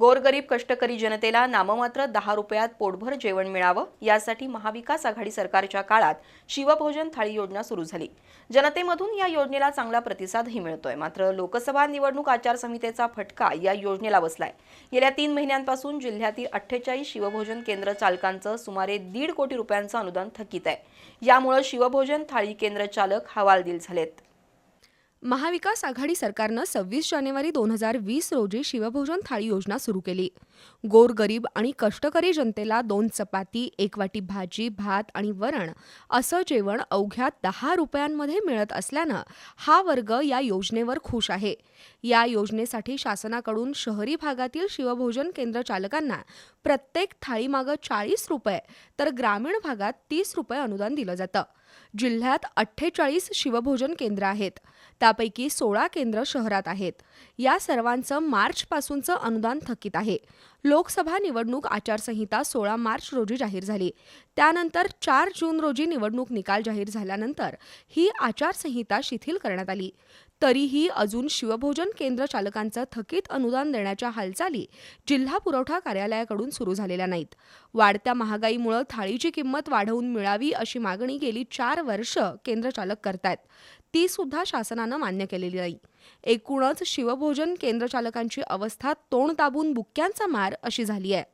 गोरगरीब कष्टकरी जनतेला नाममात्र दहा रुपयात पोटभर जेवण मिळावं यासाठी महाविकास आघाडी सरकारच्या काळात शिवभोजन थाळी योजना सुरू झाली. जनतेमधून या योजनेला चांगला प्रतिसादही मिळतोय. मात्र लोकसभा निवडणूक आचारसंहितेचा फटका या योजनेला बसलाय. गेल्या तीन महिन्यांपासून जिल्ह्यातील अठ्ठेचाळीस शिवभोजन केंद्र चालकांचं सुमारे दीड कोटी रुपयांचं अनुदान थकीत आहे. यामुळे शिवभोजन थाळी केंद्र चालक हवालदिल झालेत. महाविकास आघाडी सरकारनं सव्वीस जानेवारी दोन हजार वीस रोजी शिवभोजन थाळी योजना सुरू केली. गोरगरीब आणि कष्टकरी जनतेला दोन चपाती एक वाटी भाजी भात आणि वरण असं जेवण अवघ्या दहा रुपयांमध्ये मिळत असल्यानं हा वर्ग या योजनेवर खुश आहे. या योजनेसाठी शासनाकडून शहरी भागातील शिवभोजन केंद्र चालकांना प्रत्येक थाळीमागं चाळीस रुपये तर ग्रामीण भागात तीस रुपये अनुदान दिलं जातं. जिल्ह्यात अठ्ठेचाळीस शिवभोजन केंद्र आहेत. त्यापैकी सोळा केंद्र शहरात आहेत. या सर्वांचं मार्चपासूनचं अनुदान थकीत आहे. लोकसभा निवडणूक आचारसंहिता सोळा मार्च रोजी जाहीर झाली. त्यानंतर चार जून रोजी निवडणूक निकाल जाहीर झाल्यानंतर ही आचारसंहिता शिथिल करण्यात आली. तरीही अजून शिवभोजन केंद्र चालकांचं थकीत अनुदान देण्याच्या हालचाली जिल्हा पुरवठा कार्यालयाकडून सुरू झालेल्या नाहीत. वाढत्या महागाईमुळे थाळीची किंमत वाढवून मिळावी अशी मागणी गेली चार वर्ष केंद्र चालक करतायत. ती सुद्धा शासनानं मान्य केलेली नाही. एकूणच शिवभोजन केंद्र चालकांची अवस्था तोंड दाबून बुक्क्यांचा मार अशी झाली आहे.